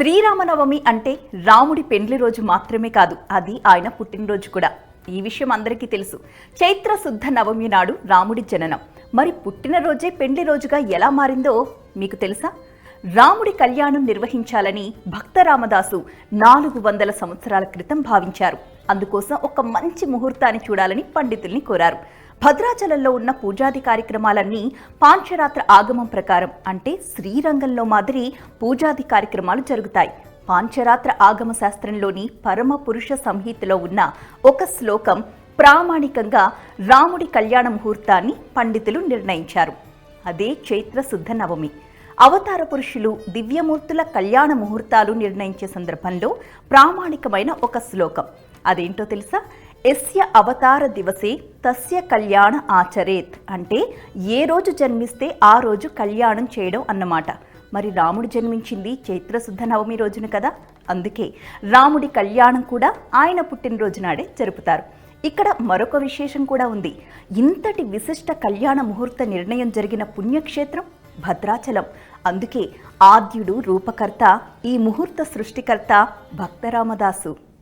శ్రీరామనవమి అంటే రాముడి పెండ్లి రోజు మాత్రమే కాదు అది ఆయన పుట్టినరోజు కూడా. ఈ విషయం అందరికీ తెలుసు. చైత్ర శుద్ధ నవమి నాడు రాముడి జననం. మరి పుట్టినరోజే పెండ్లి రోజుగా ఎలా మారిందో మీకు తెలుసా? రాముడి కళ్యాణం నిర్వహించాలని భక్త రామదాసు నాలుగు వందల సంవత్సరాల క్రితం భావించారు. అందుకోసం ఒక మంచి ముహూర్తాన్ని చూడాలని పండితుల్ని కోరారు. భద్రాచలంలో ఉన్న పూజాది కార్యక్రమాలన్నీ పాంచరాత్ర ఆగమం ప్రకారం అంటే శ్రీరంగంలో మాదిరి పూజాది కార్యక్రమాలు జరుగుతాయి. పాంచరాత్ర ఆగమ శాస్త్రంలోని పరమ పురుష సంహితలో ఉన్న ఒక శ్లోకం ప్రామాణికంగా రాముడి కళ్యాణ ముహూర్తాన్ని పండితులు నిర్ణయించారు. అదే చైత్ర శుద్ధ నవమి. అవతార పురుషులు దివ్యమూర్తుల కళ్యాణ ముహూర్తాలు నిర్ణయించే సందర్భంలో ప్రామాణికమైన ఒక శ్లోకం. అదేంటో తెలుసా? ఎస్య అవతార దివసే తస్య కళ్యాణ ఆచరేత్ అంటే ఏ రోజు జన్మిస్తే ఆ రోజు కళ్యాణం చేయడం అన్నమాట. మరి రాముడు జన్మించింది చైత్రశుద్ధ నవమి రోజున కదా? అందుకే రాముడి కళ్యాణం కూడా ఆయన పుట్టినరోజు నాడే జరుపుతారు. ఇక్కడ మరొక విశేషం కూడా ఉంది. ఇంతటి విశిష్ట కళ్యాణ ముహూర్త నిర్ణయం జరిగిన పుణ్యక్షేత్రం భద్రాచలం. అందుకే ఆద్యుడు రూపకర్త ఈ ముహూర్త సృష్టికర్త భక్తరామదాసు.